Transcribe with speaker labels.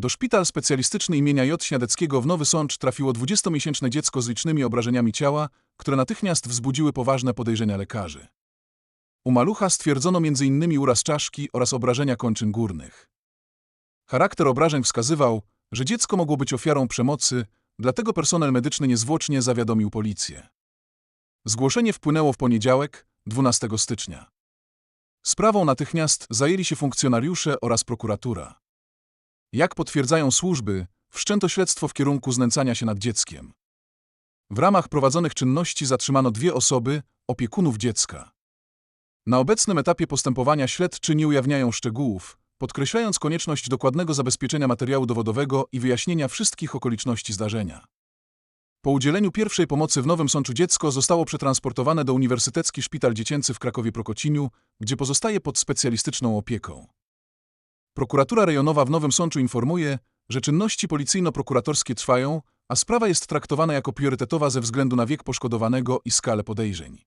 Speaker 1: Do szpital specjalistyczny imienia J. Śniadeckiego w Nowy Sącz trafiło 20-miesięczne dziecko z licznymi obrażeniami ciała, które natychmiast wzbudziły poważne podejrzenia lekarzy. U malucha stwierdzono m.in. uraz czaszki oraz obrażenia kończyn górnych. Charakter obrażeń wskazywał, że dziecko mogło być ofiarą przemocy, dlatego personel medyczny niezwłocznie zawiadomił policję. Zgłoszenie wpłynęło w poniedziałek, 12 stycznia. Sprawą natychmiast zajęli się funkcjonariusze oraz prokuratura. Jak potwierdzają służby, wszczęto śledztwo w kierunku znęcania się nad dzieckiem. W ramach prowadzonych czynności zatrzymano dwie osoby, opiekunów dziecka. Na obecnym etapie postępowania śledczy nie ujawniają szczegółów, podkreślając konieczność dokładnego zabezpieczenia materiału dowodowego i wyjaśnienia wszystkich okoliczności zdarzenia. Po udzieleniu pierwszej pomocy w Nowym Sączu dziecko zostało przetransportowane do Uniwersytecki Szpital Dziecięcy w Krakowie-Prokociniu, gdzie pozostaje pod specjalistyczną opieką. Prokuratura rejonowa w Nowym Sączu informuje, że czynności policyjno-prokuratorskie trwają, a sprawa jest traktowana jako priorytetowa ze względu na wiek poszkodowanego i skalę podejrzeń.